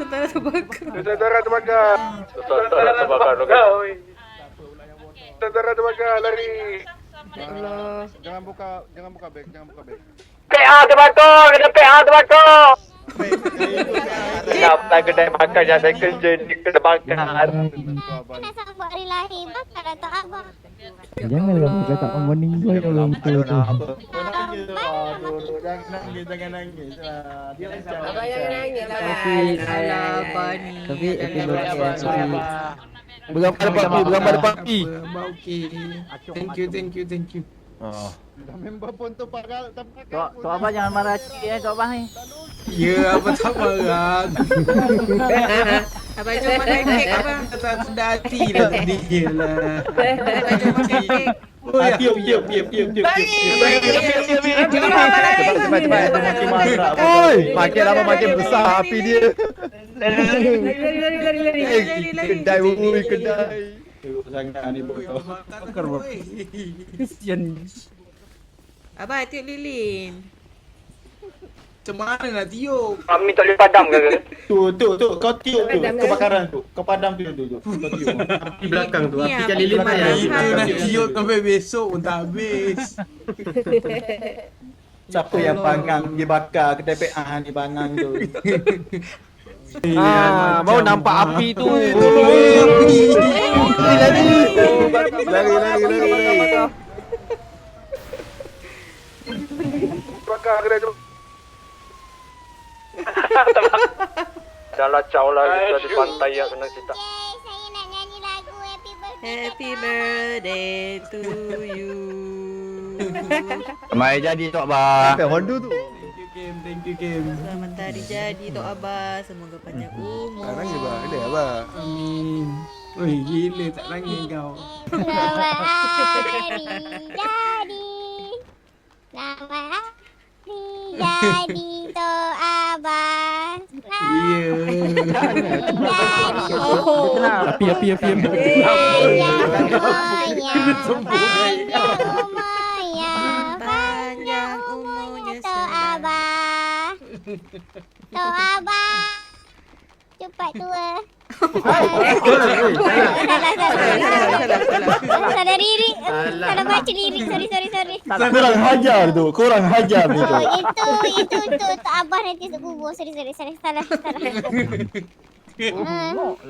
Nusantara terbakar. Nusantara terbakar. Nusantara terbakar Nusantara terbakar. Lari. Allah. Jangan buka, jangan buka beg, jangan buka beg. PA terbakar! Kena PA terbakar! Kenapa kedai makan yang saya kerja ni kena bakar? Nak sambut hari lahir bakar atau abang? Jangan lah kau kata morning boy orang tu tu. Abang jangan nangis lah. Alah, Bani. Tapi happy birthday Abang. sorry. Bergambar depan pi, bergambar depan pi. Abang okey. Thank you, thank you, thank you. Dah member pun tu pakai tempat Tok tok abang jangan marah cik eh tok abang ni. Ya, apa tak marah. Abang cuma makan kek abang. Tak sedar hati dah je lah. Abang cuma makan kek. Oh, ya. Tiup, tiup, tiup, tiup, tiup. Cepat, Cepat, cepat, tu makin marah. Oi, makin lama makin besar api dia. Lari, lari, lari, lari, lari, Eh, lari, lari. kedai, ui, kedai. Bakar Kesian. Abang, tiup lilin. Macam mana nak tiup? Kami tak boleh padam ke? Tu, tu, tu, kau tiup tu, kebakaran tu. Kau padam tu, tu, tu. Kau tiup. Di belakang tu, Ni api kan lilin ni? Itu nak tiup sampai besok pun tak habis. Siapa yang bangang dia bakar kedai PA ni bangang tu. Ah, baru nampak api tu. Lari, Lari, lari, lari, lari. Bakar kedai tu. Dah lacau lah kita di pantai yang kena kita. Yeay, saya nak nyanyi lagu Happy Birthday. Happy birthday to you. Mai jadi tok ba. Sampai Honda tu. Thank you, Kim. Thank you, Kim. Selamat hari jadi Tok Abah. Semoga panjang umur. Tak nangis bang, dia abang. Amin. Oi, gila tak nangis kau. Selamat hari jadi. Selamat hari jadi Tok Abang. Ya. Oh. Api api api. api. Panjang Abah. Tok Abah. Cepat tua. Salah, salah, salah. Salah lirik. Salah baca lirik. Sorry, sorry, sorry. Kurang hajar tu, kurang hajar ni tu. Oh, itu, itu, itu. Tok Abah nanti sebut kubur. Sorry, sorry, sorry. Salah, salah. Hmm.